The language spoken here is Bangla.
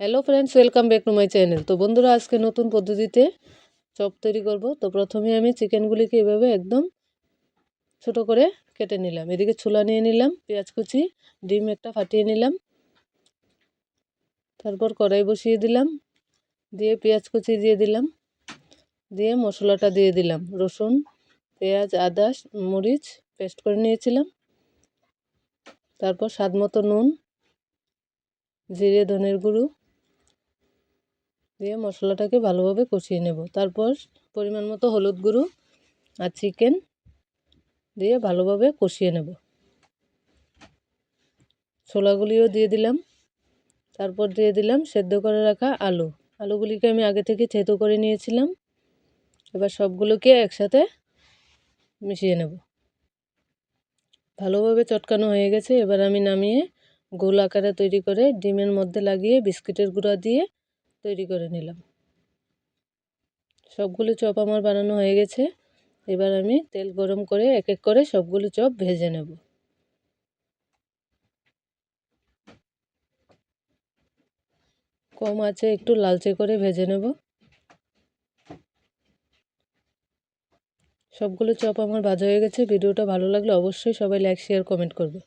Hello friends welcome back to my channel তো বন্ধুরা, আজকে নতুন পদ্ধতিতে চপ তৈরি করব। তো প্রথমে আমি চিকেনগুলিকে এভাবে একদম ছোট করে কেটে নিলাম। এদিকে ছোলা নিয়ে নিলাম, পেঁয়াজ কুচি, ডিম একটা ফাটিয়ে নিলাম। তারপর কড়াই বসিয়ে দিলাম, দিয়ে পেঁয়াজ কুচি দিয়ে দিলাম, দিয়ে মশলাটা দিয়ে দিলাম। রসুন, পেঁয়াজ, আদা, মরিচ পেস্ট করে নিয়েছিলাম। তারপর স্বাদ মতো নুন, জিরে, ধনের গুঁড়ো দিয়ে মশলাটাকে ভালোভাবে কষিয়ে নেব। তারপর পরিমাণ মতো হলুদ গুঁড়ো আর চিকেন দিয়ে ভালোভাবে কষিয়ে নেব। ছোলাগুলিও দিয়ে দিলাম। তারপর দিয়ে দিলাম সেদ্ধ করে রাখা আলু। আলুগুলিকে আমি আগে থেকে থেতো করে নিয়েছিলাম। এবার সবগুলোকে একসাথে মিশিয়ে নেব। ভালোভাবে চটকানো হয়ে গেছে। এবার আমি নামিয়ে গোল আকারে তৈরি করে ডিমের মধ্যে লাগিয়ে বিস্কিটের গুঁড়া দিয়ে তৈরি করে নিলাম। সবগুলো চপ আমার বানানো হয়ে গেছে। এবার আমি তেল গরম করে এক এক করে সবগুলো চপ ভেজে নেব। কম আছে একটু লালচে করে ভেজে নেব। সবগুলো চপ আমার ভাজা হয়ে গেছে। ভিডিওটা ভালো লাগলে অবশ্যই সবাই লাইক শেয়ার কমেন্ট করবে।